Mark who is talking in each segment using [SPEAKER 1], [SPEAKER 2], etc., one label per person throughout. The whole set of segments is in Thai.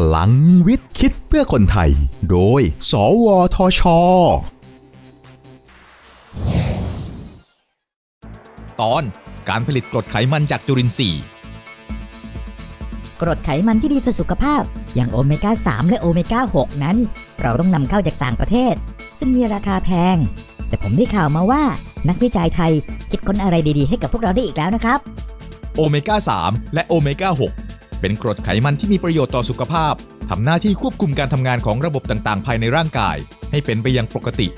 [SPEAKER 1] พลังวิทย์คิดเพื่อคนไทย โดย สวทช
[SPEAKER 2] ตอนการผลิตกรดไขมันจากจุลินทรีย์
[SPEAKER 3] กรดไขมันที่ดีต่อสุขภาพ อย่างโอเมก้า 3 และโอเมก้า 6 นั้น เราต้องนำเข้าจากต่างประเทศ ซึ่งมีราคาแพง แต่ผมได้ข่าวมาว่านักวิจัยไทยคิดค้นอะไรดีๆ ให้กับพวกเราได้อีกแล้วนะครับ
[SPEAKER 2] โอเมก้า 3 และโอเมก้า 6 เป็นกรดไขมันที่มีประโยชน์ต่อสุขภาพ ทำหน้าที่ควบคุมการทำงานของระบบต่างๆ ภายในร่างกาย ให้เป็นไปอย่างปกติ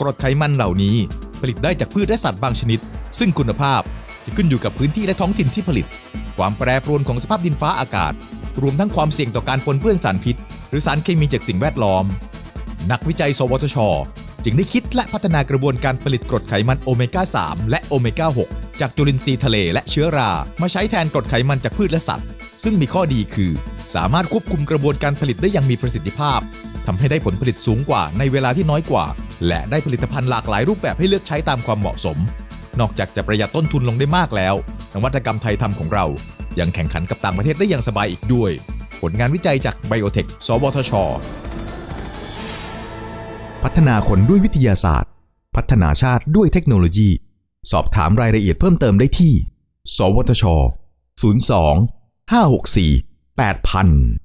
[SPEAKER 2] กรดไขมันเหล่านี้ ผลิตได้จากพืชและสัตว์บางชนิด ซึ่งคุณภาพจะขึ้นอยู่กับพื้นที่และท้องถิ่นที่ผลิต ความแปรปรวนของสภาพดินฟ้าอากาศ รวมทั้งความเสี่ยงต่อการปนเปื้อนสารพิษ หรือสารเคมีจากสิ่งแวดล้อม นักวิจัย สวทช จึงได้คิดและพัฒนากระบวนการผลิตกรดไขมันโอเมก้า 3 และโอเมก้า 6 จากจุลินทรีย์ทะเลและเชื้อรา มาใช้แทนกรดไขมันจากพืชและสัตว์ ซึ่งมีข้อดีคือ สามารถควบคุมกระบวนการผลิตได้อย่างมีประสิทธิภาพทำให้ได้ผลผลิตสูงกว่าในเวลาที่น้อยกว่า และได้ผลิตภัณฑ์หลากหลายรูปแบบให้เลือกใช้ตามความเหมาะสม นอกจากจะประหยัดต้นทุนลงได้มากแล้ว นวัตกรรมไทยทำของเรา ยังแข่งขันกับต่างประเทศได้อย่างสบายอีกด้วย ผลงานวิจัยจากไบโอเทค สวทช
[SPEAKER 1] พัฒนาคนด้วยวิทยาศาสตร์ พัฒนาชาติด้วยเทคโนโลยี สอบถามรายละเอียดเพิ่มเติมได้ที่ สวทช 02 564 8000